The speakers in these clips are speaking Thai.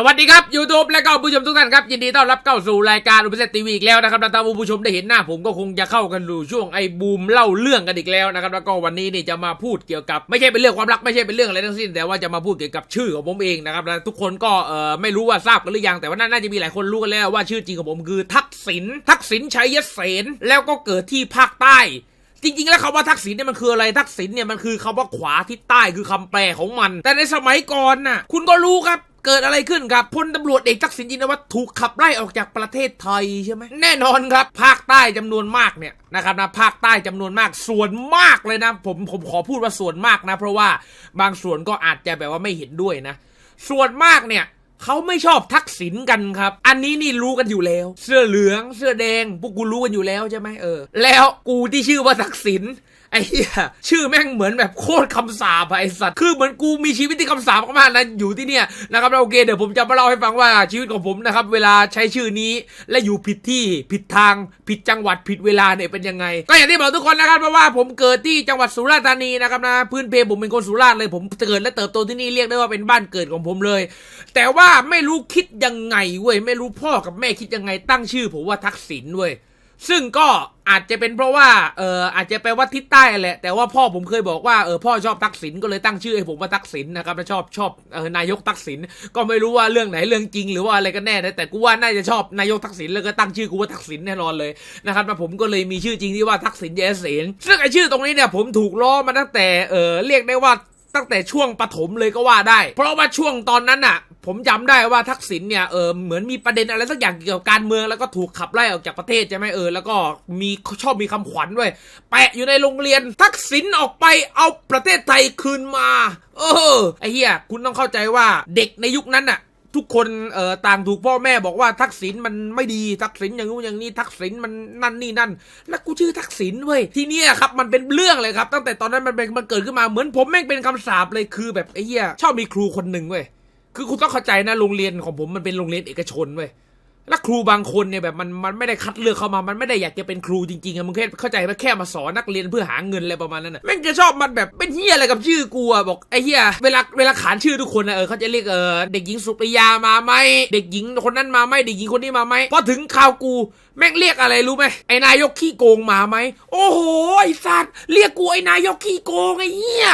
สวัสดีครับ YouTube และก็ผู้ชมทุกท่านครับ ยินดีต้อนรับเข้าสู่รายการอุปเซตทีวีอีกแล้วนะครับแล้วถ้าผู้ชมได้เห็นหน้าผมก็คงจะเข้ากันดูช่วงไอ้บูมเล่าเรื่องกันอีกแล้วนะครับแล้วก็วันนี้นี่จะมาพูดเกี่ยวกับ ไม่ใช่เป็นเรื่องความรักไม่ใช่เป็นเรื่องอะไรทั้งสิ้น แต่ว่าจะมาพูดเกี่ยวกับชื่อของผมเองนะครับแล้วทุกคนก็เอ่อไม่รู้ว่าทราบกันหรือยังแต่ว่าน่าจะมีหลายคนรู้กันแล้วว่าชื่อจริงของผมคือ ทักษิณทักษิณชัยเสนแล้วก็เกิดที่ภาคใต้จริงๆ แล้วคำว่าทักษิณเนี่ยมันคืออะไรทักษิณเนี่ยมันคือคำว่าขวาทิศใต้คือคำแปลของมัน แต่ในสมัยก่อนน่ะคุณก็รู้ครับ เกิดอะไรขึ้นครับพลตำรวจเอกทักษิณชินวัตรถูกขับไล่ออกจากประเทศไทยใช่ไหมแน่นอนครับ ภาคใต้จำนวนมากเนี่ยนะครับนะภาคใต้จำนวนมากส่วนมากเลยนะผมผมขอพูดว่าส่วนมากนะ เพราะว่าบางส่วนก็อาจจะแบบว่าไม่เห็นด้วยนะ ส่วนมากเนี่ยเขาไม่ชอบทักษิณกันครับ อันนี้นี่รู้กันอยู่แล้ว เสื้อเหลือง เสื้อแดง พวกกูรู้กันอยู่แล้วใช่ไหมเออ แล้วกูที่ชื่อว่าทักษิณ ไอ้เหี้ยชื่อแม่งเหมือนแบบโคตรคำสาปอะไอ้สัตว์คือเหมือนกูมีชีวิตที่คำสาปมากๆนะอยู่ที่เนี่ยนะครับโอเคเดี๋ยวผมจะมาเล่าให้ฟังว่าชีวิตของผมนะครับเวลาใช้ชื่อนี้และอยู่ผิดที่ผิดทางผิดจังหวัดผิดเวลาเนี่ยเป็นยังไง ก็อย่างที่บอกทุกคนนะครับเพราะว่าผมเกิดที่จังหวัดสุราษฎร์ธานีนะครับนะพื้นเพผมเป็นคนสุราษฎร์เลยผมเกิดและเติบโตที่นี่เรียกได้ว่าเป็นบ้านเกิดของผมเลย แต่ว่าไม่รู้คิดยังไงเว้ยไม่รู้พ่อกับแม่คิดยังไงตั้งชื่อผมว่าทักษิณเว้ย ซึ่งก็อาจจะเป็นเพราะว่าเอออาจจะแปลว่าทิศใต้แหละ แต่ว่าพ่อผมเคยบอกว่าเออพ่อชอบทักษิณก็เลยตั้งชื่อให้ผมว่าทักษิณนะครับชอบชอบเออนายกทักษิณก็ไม่รู้ว่าเรื่องไหนเรื่องจริงหรือว่าอะไรกันแน่นะแต่กูว่าน่าจะชอบนายกทักษิณแล้วก็ตั้งชื่อกูว่าทักษิณแน่นอนเลยนะครับแล้วผมก็เลยมีชื่อจริงที่ว่าทักษิณเยสเสนซึ่งไอชื่อตรงนี้เนี่ยผมถูกล้อมาตั้งแต่เออเรียกได้ว่าตั้งแต่ช่วงปฐมเลยก็ว่าได้ เพราะว่าช่วงตอนนั้นน่ะ ผมจำได้ว่าทักษิณเนี่ยเออเหมือนมีประเด็นอะไรสักอย่างเกี่ยวกับการเมืองแล้วก็ถูกขับไล่ออกจากประเทศใช่ไหมเออแล้วก็มีชอบมีคำขวัญด้วยแปะอยู่ในโรงเรียนทักษิณออกไปเอาประเทศไทยคืนมา เออไอ้เหี้ยคุณต้องเข้าใจว่าเด็กในยุคนั้นน่ะทุกคนเอ่อต่างถูกพ่อแม่บอกว่าทักษิณมันไม่ดีทักษิณอย่างนู้นอย่างนี้ทักษิณมันนั่นนี่นั่น แล้วกูชื่อทักษิณเว้ยทีเนี้ยครับมันเป็นเรื่องเลยครับ ตั้งแต่ตอนนั้นมันเป็นมันเกิดขึ้นมาเหมือนผมแม่งเป็นคำสาปเลยคือแบบไอ้เหี้ยชอบมีครูคนหนึ่งเว้ย คือคุณต้องเข้าใจนะโรงเรียนของผมมันเป็นโรงเรียนเอกชนเว้ยแล้วครูบางคนเนี่ยแบบมันมันไม่ได้คัดเลือกเข้ามา มันไม่ได้อยากจะเป็นครูจริงๆอะมึงแค่เข้าใจไหมแค่มาสอนนักเรียนเพื่อหาเงินอะไรประมาณนั้นอะแม่งจะชอบมันแบบเป็นเฮียอะไรกับชื่อกูอะบอกไอ้เฮียเวลาเวลาขานชื่อทุกคนอะเออเขาจะเรียกเออเด็กหญิงสุปริยามาไหมเด็กหญิงคนนั้นมาไหมเด็กหญิงคนนี้มาไหมพอถึงข่าวกู แม่งเรียกอะไรรู้ไหมไอ้นายกขี้โกงมาไหมโอ้โหไอ้สัตว์เรียกกูไอ้นายกขี้โกงไอ้เหี้ย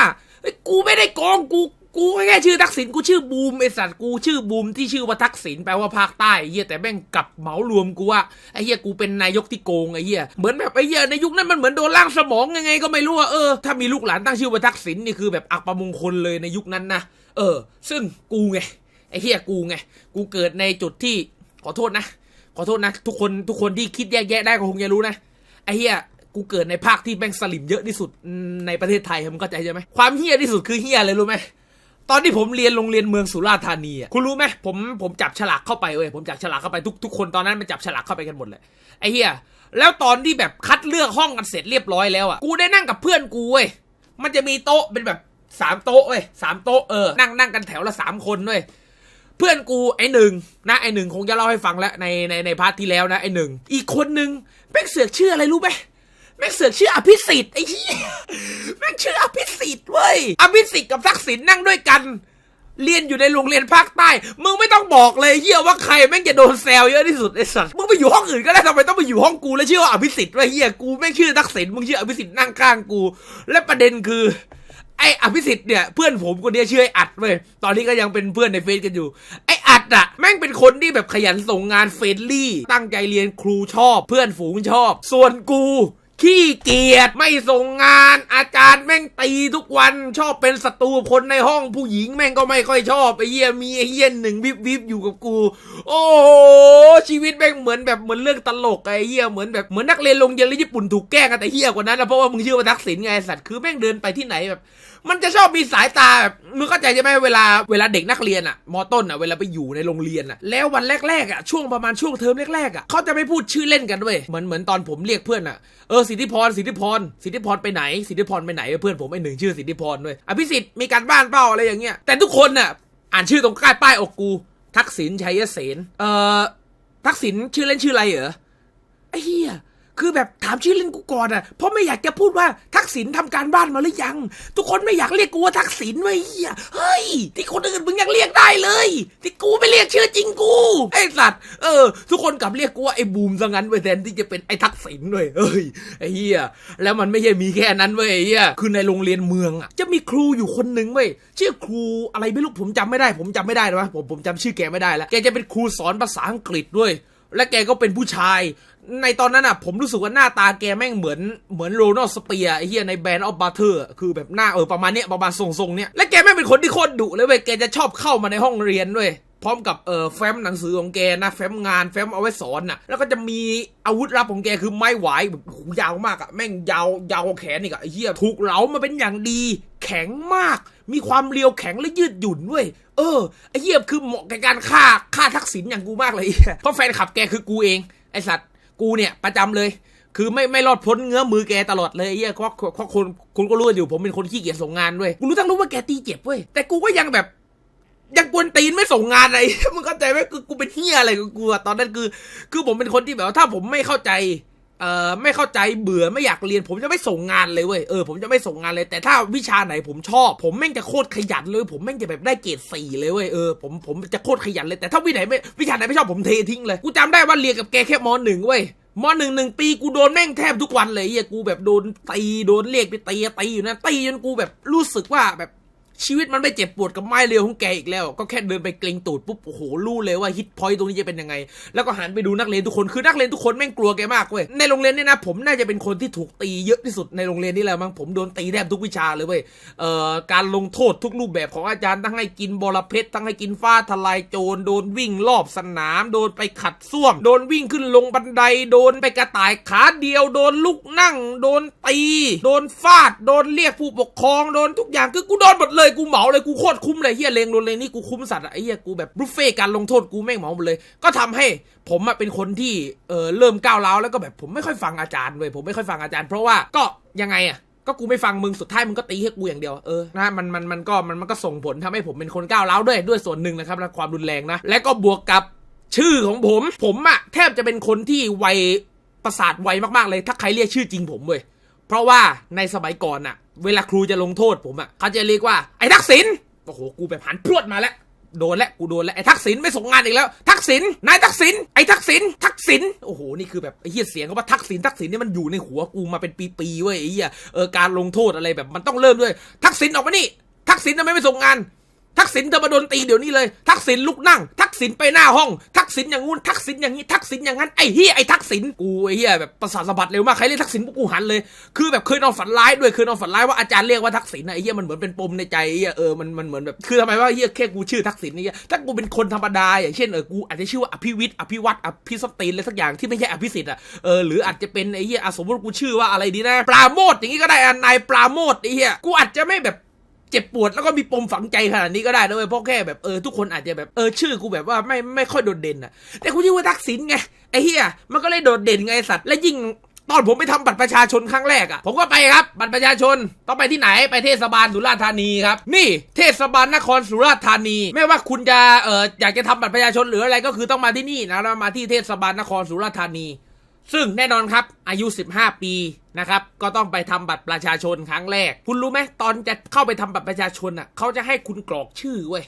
กูไม่ได้โกงกู กูแค่ชื่อทักษิณกูชื่อบูมไอสัตว์กูชื่อบูมที่ชื่อว่าทักษิณแปลว่าภาคใต้เฮียแต่แม่งกลับเหมารวมกูว่าไอเฮียกูเป็นนายกที่โกงไอเฮียเหมือนแบบไอเฮียในยุคนั้นมันเหมือนโดนล่างสมองยังไงก็ไม่รู้อะเออถ้ามีลูกหลานตั้งชื่อว่าทักษิณนี่คือแบบอักประมงคลเลยในยุคนั้นนะเออ ซึ่งกูไงไอเฮียกูไงกูเกิดในจุดที่ขอโทษนะ ขอโทษนะ ทุกคนทุกคนที่คิดแยกแยะได้ก็คงจะรู้นะไอเฮียกูเกิดในภาคที่แม่งสลิมเยอะที่สุดในประเทศไทยมึงเข้าใจใช่ไหมความเฮียที่สุดคือเฮียอะไรรู้ไหม ตอนที่ผมเรียนโรงเรียนเมืองสุราษฎร์ธานีอะคุณรู้ไหมผมผมจับฉลากเข้าไปเว้ยผมจับฉลากเข้าไปทุกทุกคนตอนนั้นมันจับฉลากเข้าไปกันหมดเลยไอ้เหี้ยแล้วตอนที่แบบคัดเลือกห้องกันเสร็จเรียบร้อยแล้วอะกูได้นั่งกับเพื่อนกูเว้ยมันจะมีโต๊ะเป็นแบบสามโต๊ะเว้ยสามโต๊ะเออนั่งนั่งกันแถวละสามคนเว้ยเพื่อนกูไอ้หนึ่งนะไอ้หนึ่งคงจะเล่าให้ฟังแล้วในในในพาร์ทที่แล้วนะไอ้หนึ่งอีกคนหนึ่งแม่งเสือกชื่ออะไรรู้ไหม แม่งเสือกชื่ออภิสิทธิ์ไอ้เหี้ยแม่งชื่ออภิสิทธิ์เว้ยอภิสิทธิ์กับทักษิณนั่งด้วยกัน เรียนอยู่ในโรงเรียนภาคใต้ มึงไม่ต้องบอกเลยเฮียว่าใครแม่งจะโดนแซวเยอะที่สุดไอ้สัสมึงไปอยู่ห้องอื่นก็ได้ทำไมต้องไปอยู่ห้องกูแล้วชื่อว่าอภิสิทธิ์วะเฮียกูแม่งชื่อทักษิณมึงชื่ออภิสิทธิ์นั่งข้างกู และประเด็นคือ ไอ้อภิสิทธิ์เนี่ยเพื่อนผมคนนี้ชื่อไอ้อัดเว้ยตอนนี้ก็ยังเป็นเพื่อนในเฟซกันอยู่ไอ้อัดอะแม่งเป็นคนที่แบบขยันส่งงานเฟรนลี่ ตั้งใจเรียนครูชอบ เพื่อนฝูงชอบ ส่วนกู ขี้เกียจไม่ส่งงาน อาจารย์แม่งตีทุกวันชอบเป็นศัตรูคนในห้องผู้หญิงแม่งก็ไม่ค่อยชอบไอ้เหี้ยมีไอ้เหี้ยหนึ่งวิบวิบอยู่กับกู โอ้โหชีวิตแม่งเหมือนแบบเหมือนเรื่องตลกไอ้เหี้ยเหมือนแบบเหมือนนักเรียนโรงเรียนญี่ปุ่นถูกแกล้งกันแต่เหี้ยกว่านั้นนะเพราะว่ามึงชื่อว่าทักษิณไงสัตว์คือแม่งเดินไปที่ไหนแบบ มันจะชอบมีสายตาแบบมึงเข้าใจใช่ไหมเวลาเวลาเด็กนักเรียนอะมอต้นอะเวลาไปอยู่ในโรงเรียนอะแล้ววันแรกๆอะช่วงประมาณช่วงเทอมแรกๆอะเขาจะไม่พูดชื่อเล่นกันด้วยเหมือนเหมือนตอนผมเรียกเพื่อนอะเออสิทธิพรสิทธิพรสิทธิพรไปไหนสิทธิพรไปไหนเพื่อนผมไอหนึ่งชื่อสิทธิพรด้วยอภิสิทธิ์มีการบ้านเปล่าอะไรอย่างเงี้ยแต่ทุกคนน่ะอ่านชื่อตรงใกล้ป้ายอกกูทักษิณชัยเสนเอ่อทักษิณชื่อเล่นชื่ออะไรเหรอไอ้เหี้ยคือแบบถามชื่อเล่นกูก่อนอะเพราะไม่อยากจะพูดว่า กษิณทำการบ้านมาหรือยัง ทุกคนไม่อยากเรียกกูว่าทักษิณไว้ยเหี้ยเฮ้ย ที่คนอื่นมึงยังเรียกได้เลย ที่กูไม่เรียกชื่อจริงกูไอ้สัตว์เออ ทุกคนกลับเรียกกูว่าไอ้บูมซะงั้นเว้ยแทนที่จะเป็นไอ้ทักษิณเว้ยเอ้ยไอ้เหี้ยแล้วมันไม่ใช่มีแค่นั้นเว้ยไอ้เหี้ยคือในโรงเรียนเมืองอะจะมีครูอยู่คนหนึ่งเว้ยชื่อครูอะไรไม่รู้ผมจำไม่ได้ ผมจำไม่ได้นะวะผมผมจำชื่อแกไม่ได้แล้วแกจะเป็นครูสอนภาษาอังกฤษด้วยและแกก็เป็นผู้ชาย ในตอนนั้นอะ ผมรู้สึกว่าหน้าตาแกแม่งเหมือนเหมือนโรนัลสเปียไอ้เหี้ยในแบรนด์ออฟบัตเตอร์คือแบบหน้าเออประมาณเนี้ยประมาณทรงๆเนี้ยและแกแม่งเป็นคนที่โคตรดุเลยเว้ยแกจะชอบเข้ามาในห้องเรียนด้วยพร้อมกับเอ่อแฟ้มหนังสือของแกนะแฟ้มงานแฟ้มเอาไว้สอนน่ะแล้วก็จะมีอาวุธลับของแกคือไม้หวายแบบยาวมากอะแม่งยาวยาวแขนอีกอะไอ้เหี้ยถูกเหลามาเป็นอย่างดี แข็งมาก มีความเรียวแข็งและยืดหยุ่นด้วย เออไอ้เหี้ยคือเหมาะกับการฆ่าฆ่าทักษิณอย่างกูมากเลยเหี้ยเพราะแฟนขับแกคือกูเองไอสัตว์ กูเนี่ยประจำเลย คือไม่ไม่รอดพ้นเงื้อมือแกตลอดเลยเฮียเพราะเพราะคนคุณก็รู้อยู่ผมเป็นคนขี้เกียจส่งงานด้วยกูรู้ทั้งรู้ว่าแกตีเจ็บเว้ยแต่กูก็ยังแบบยังกวนตีนไม่ส่งงานอะไรมึงเข้าใจไหมกูกูเป็นเฮียอะไรกูตอนนั้นคือ คือผมเป็นคนที่แบบว่าถ้าผมไม่เข้าใจ เอ่อไม่เข้าใจเบื่อไม่อยากเรียน ผมจะไม่ส่งงานเลยเว้ยเออผมจะไม่ส่งงานเลย แต่ถ้าวิชาไหนผมชอบ ผมแม่งจะโคตรขยันเลย ผมแม่งจะแบบได้เกรดสี่เลยเว้ยเออผมผมจะโคตรขยันเลยแต่ถ้าวิชาไหนไม่วิชาไหนไม่ชอบผมเททิ้งเลยกูจำได้ว่าเรียนกับแกแค่มหนึ่งเว้ยมหนึ่งหนึ่งปีกูโดนแม่งแทบทุกวันเลยอ้เฮียกูแบบโดนตีโดนเรียกไปตีตีอยู่นะตีจนกูแบบรู้สึกว่าแบบ ชีวิตมันไม่เจ็บปวดกับไม้เรียวของแกอีกแล้ว ก็แค่เดินไปเกรงตูดปุ๊บโอ้โหรู้เลยว่าฮิตพอยต์ตรงนี้จะเป็นยังไง แล้วก็หันไปดูนักเรียนทุกคนคือนักเรียนทุกคนแม่งกลัวแกมากเว้ยในโรงเรียนเนี่ยนะผมน่าจะเป็นคนที่ถูกตีเยอะที่สุดในโรงเรียนนี่แหละมั้งผมโดนตีแทบทุกวิชาเลยเว้ยเอ่อการลงโทษทุกรูปแบบของอาจารย์ทั้งให้กินบอระเพ็ดทั้งให้กินฟ้าทลายโจรโดนวิ่งรอบสนามโดนไปขัดส้วม โดนวิ่งขึ้นลงบันไดโดนไปกระต่ายขาเดียว โดนลุกนั่ง โดนตี โดนฟาด โดนเรียกผู้ปกครองโดนทุกอย่างคือกูโดนหมดเลยกูเหมาเลยกูโคตรคุ้มเลยเฮียเลงโดนเลยนี่กูคุ้มสัตว์อะไอ้เฮียกูแบบบุฟเฟ่การลงโทษกูแม่งเหมาหมดเลย ก็ทำให้ผมอะเป็นคนที่เออเริ่มก้าวร้าวแล้วก็แบบผมไม่ค่อยฟังอาจารย์เว้ยผมไม่ค่อยฟังอาจารย์ เพราะว่าก็ยังไงอะก็กูไม่ฟังมึงสุดท้ายมึงก็ตีให้กูอย่างเดียวเออนะมันมันมันก็มันมันก็ส่งผลทำให้ผมเป็นคนก้าวร้าวด้วยด้วยส่วนหนึ่งนะครับและความรุนแรงนะและก็บวกกับชื่อของผม ผมอะแทบจะเป็นคนที่ไวประสาทไวมากๆเลย ถ้าใครเรียกชื่อจริงผมเว้ยเพราะว่าในสมัยก่อนอะ เวลาครูจะลงโทษผมอะเขาจะเรียกว่าไอ้ทักษิณโอ้โหกูแบบหันพรวดมาแล้วโดนแล้วกูโดนแล้วไอ้ทักษิณไม่ส่งงานอีกแล้วทักษิณนายทักษิณไอ้ทักษิณทักษิณโอ้โหนี่คือแบบไอ้เหี้ยเสียงเขาว่าทักษิณทักษิณนี่มันอยู่ในหัวกูมาเป็นปีๆเว้ยไอ้เหี้ยเออการลงโทษอะไรแบบมันต้องเริ่มด้วย ทักษิณออกมานี่ทักษิณทำไมไม่ส่งงาน ทักษิณเธอมาโดนตีเดี๋ยวนี้เลย ทักษิณลุกนั่ง ทักษิณไปหน้าห้อง ทักษิณอย่างงู้น ทักษิณอย่างนี้ ทักษิณอย่างนั้น ไอ้เฮียไอ้ทักษิณ กูไอ้เฮียแบบประสาทสะบัดเร็วมาก ใครเรียกทักษิณพวกกูหันเลย คือแบบเคยนอนฝันร้ายด้วย เคยนอนฝันร้ายว่าอาจารย์เรียกว่าทักษิณนะไอ้เฮียมันเหมือนเป็นปมในใจไอ้เฮียเออ มันมันเหมือนแบบ คือทำไมว่าเฮียแค่กูชื่อทักษิณนี่เฮียถ้ากูเป็นคนธรรมดาอย่างเช่นเออ กูอาจจะชื่อว่าอภิวิทย์อภิวัตอภิสตีนอะไรสักอย่างที่ไม่ใช่อภิสิทธิ์อะ เออ หรืออาจจะเป็นไอ้เฮียอะสมมติกูชื่อว่าอะไรดีนะ ปราโมทอย่างงี้ก็ได้อะนายปราโมทไอ้เฮียกูอาจจะไม่แบบ เจ็บปวดแล้วก็มีปมฝังใจขนาดนี้ก็ได้นะเว้ยเพราะแค่แบบเออทุกคนอาจจะแบบเออชื่อกูแบบว่าไม่ไม่ค่อยโดดเด่นอะแต่กูชื่อว่าทักษิณไงไอ้เฮียมันก็เลยโดดเด่นไงสัตว์และยิ่งตอนผมไปทำบัตรประชาชนครั้งแรกอะผมก็ไปครับ บัตรประชาชน ต้องไปที่ไหนไปเทศบาลสุราษฎร์ธานีครับ นี่เทศบาลนครสุราษฎร์ธานี ไม่ว่าคุณจะเอออยากจะทำบัตรประชาชนหรืออะไรก็คือต้องมาที่นี่นะแล้วมาที่เทศบาลนครสุราษฎร์ธานี ซึ่งแน่นอนครับอายุ 15 ปีนะครับก็ต้องไปทำบัตรประชาชนครั้งแรก คุณรู้ไหมตอนจะเข้าไปทำบัตรประชาชนอะเขาจะให้คุณกรอกชื่อเว้ย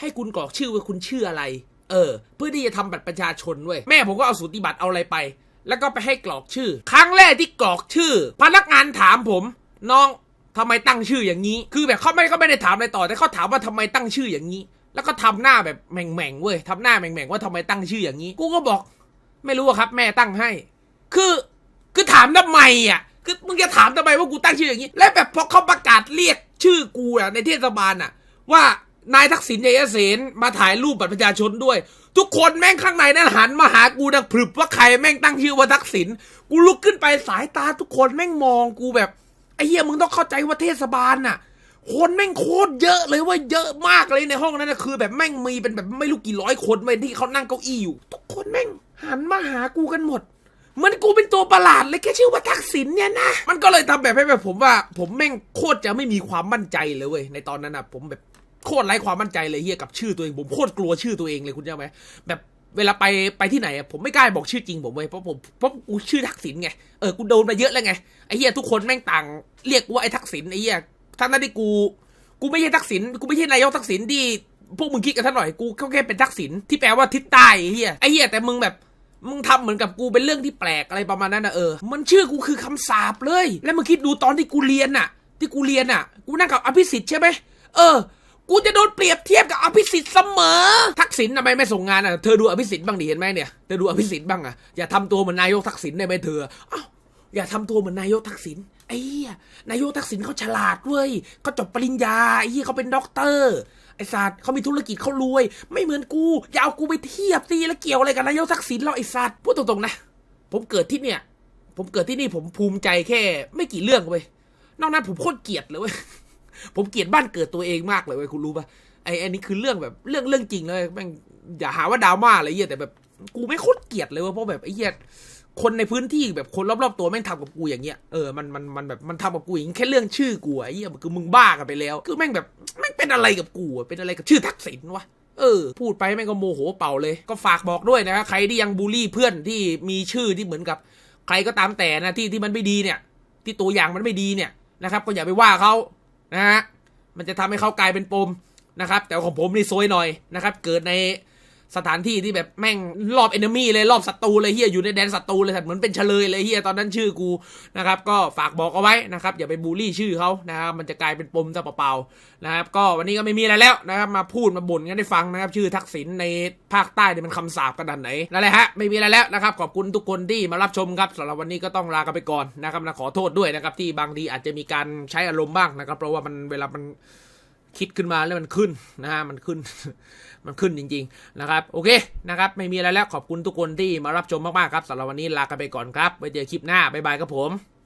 ให้คุณกรอกชื่อว่าคุณชื่ออะไร เออ เพื่อที่จะทำบัตรประชาชนเว้ยแม่ผมก็เอาสูติบัตรเอาอะไรไป แล้วก็ไปให้กรอกชื่อ ครั้งแรกที่กรอกชื่อ พนักงานถามผม น้องทำไมตั้งชื่ออย่างนี้ คือแบบเขาไม่เขาไม่ได้ถามอะไรต่อ แต่เขาถามว่าทำไมตั้งชื่ออย่างนี้ แล้วก็ทำหน้าแบบแหม่งๆเว้ยทำหน้าแหม่งๆว่าทำไมตั้งชื่ออย่างนี้ กูก็บอก ไม่รู้ครับแม่ตั้งให้ คือคือถามทำไมอะ คือมึงจะถามทำไมว่ากูตั้งชื่ออย่างนี้ และแบบพอเขาประกาศเรียกชื่อกูอะในเทศบาลอะ ว่านายทักษิณชัยเสนมาถ่ายรูปบัตรประชาชนด้วย ทุกคนแม่งข้างในนั้นหันมาหากูดังพรึบว่าใครแม่งตั้งชื่อว่าทักษิณกูลุกขึ้นไปสายตาทุกคนแม่งมองกูแบบไอ้เหี้ยมึงต้องเข้าใจว่าเทศบาลน่ะ คนแม่งโคตรเยอะเลยว่าเยอะมากเลยในห้องนั้นนะคือ แบบแม่งมีเป็นแบบไม่รู้กี่ร้อยคนเว้ยที่เขานั่งเก้าอี้อยู่ ทุกคนแม่งหันมาหากูกันหมด เหมันกูเป็นตัวประหลาดเลยแค่ชื่อว่าทักษิณเนี่ยนะ มันก็เลยทำแบบให้แบบผมว่า ผมแม่งโคตรจะไม่มีความมั่นใจเลยเว้ยในตอนนั้นอะ ผมแบบโคตรไร้ความมั่นใจเลยเฮียกับชื่อตัวเองผมโคตรกลัวชื่อตัวเองเลยคุณเชื่อไหมแบบเวลาไปไปที่ไหนอะผมไม่กล้าบอกชื่อจริงผมเว้ยเพราะผมเพราะกูชื่อทักษิณไงเออกูโดนมาเยอะแล้วไงไอ้เหี้ยทุกคนแม่งต่าง เรียกว่าไอ้ทักษิณไอ้เหี้ยทั้งนั้นที่กู กูไม่ใช่ทักษิณกูไม่ใช่นายกทักษิณที่พวกมึงคิดกันท่านหน่อยกูก็แค่เป็นทักษิณที่แปลว่าทิศใต้ไอ้เหี้ยไอ้เหี้ยแต่มึงแบบ มึงทำเหมือนกับกูเป็นเรื่องที่แปลกอะไรประมาณนั้นนะเออ มันชื่อกูคือคำสาปเลย แล้วมึงคิดดูตอนที่กูเรียนน่ะ ที่กูเรียนน่ะ กูนั่งกับอภิสิทธิ์ใช่ไหมเออ กูจะโดนเปรียบเทียบกับอภิสิทธิ์เสมอ ทักษิณทำไมไม่ส่งงานอะ เธอดูอภิสิทธิ์บ้างดิเห็นไหมเนี่ย เธอดูอภิสิทธิ์บ้างอะ อย่าทำตัวเหมือนนายกทักษิณได้ไหมเธออ้าว อย่าทำตัวเหมือนนายกทักษิณไอ้เหี้ยนายกทักษิณเขาฉลาดเว้ยเขาจบปริญญาไอ้เหี้ยเขาเป็นด็อกเตอร์ไอ้สัตว์เขามีธุรกิจเขารวย ไม่เหมือนกู อย่าเอากูไปเทียบสิแล้วเกี่ยวอะไรกับนายกทักษิณเราไอ้สัตว์พูดตรงๆนะ ผมเกิดที่เนี่ย ผมเกิดที่นี่ผมภูมิใจแค่ ไม่กี่เรื่องเว้ยนอกนั้นผมโคตรเกลียดเลยเว้ยผมเกลียดบ้านเกิดตัวเองมากเลยเว้ยคุณรู้ปะไอ้อันนี้คือเรื่องแบบเรื่องเรื่องจริงเลยแม่งอย่าหาว่าดราม่าอะไรเงี้ยแต่แบบกูไม่โคตรเกลียดเลยเว้ยเพราะแบบไอ้เหี้ย คนในพื้นที่แบบคนรอบๆตัวแม่งทำกับกูอย่างเงี้ยเออมันมันมันแบบมันทำกับกูอย่างแค่เรื่องชื่อกูไอ้เหี้ยคือมึงบ้ากันไปแล้ว คือแม่งแบบแม่งเป็นอะไรกับกูเป็นอะไรกับชื่อทักษิณวะเออพูดไปแม่งก็โมโหเป่าเลย ก็ฝากบอกด้วยนะครับใครที่ยังบูลลี่เพื่อนที่มีชื่อที่เหมือนกับ ใครก็ตามแต่นะที่ที่มันไม่ดีเนี่ย ที่ตัวอย่างมันไม่ดีเนี่ยนะครับก็อย่าไปว่าเขานะฮะมันจะทำให้เขากลายเป็นปมนะครับ แต่ของผมนี่ซวยหน่อยนะครับ เกิดใน สถานที่ที่แบบแม่งรอบเอนมี่เลยรอบศัตรูเลยเฮียอยู่ในแดนศัตรูเลยเหมือนเป็นเฉลยเลยเฮียตอนนั้นชื่อกูนะครับก็ฝากบอกเอาไว้นะครับอย่าไปบูลลี่ชื่อเขานะครับมันจะกลายเป็นปมซะเปล่าๆนะครับก็วันนี้ก็ไม่มีอะไรแล้วนะครับมาพูดมาบ่นกันให้ฟังนะครับชื่อทักษิณในภาคใต้เนี่ยมันคำสาปกระดานไหนนั่นแหละฮะไม่มีอะไรแล้วนะครับขอบคุณทุกคนที่มารับชมครับสำหรับวันนี้ก็ต้องลากันไปก่อนนะครับนะขอโทษด้วยนะครับที่บางทีอาจจะมีการใช้อารมณ์บ้างนะครับเพราะว่ามันเวลามัน คิดขึ้นมาแล้วมันขึ้นนะฮะมันขึ้น มันขึ้นจริง ๆ นะครับ โอเคนะครับ ไม่มีอะไรแล้วขอบคุณทุกคนที่มารับชมมากๆครับสำหรับวันนี้ลากันไปก่อนครับไว้เจอคลิปหน้าบ๊ายบายครับผม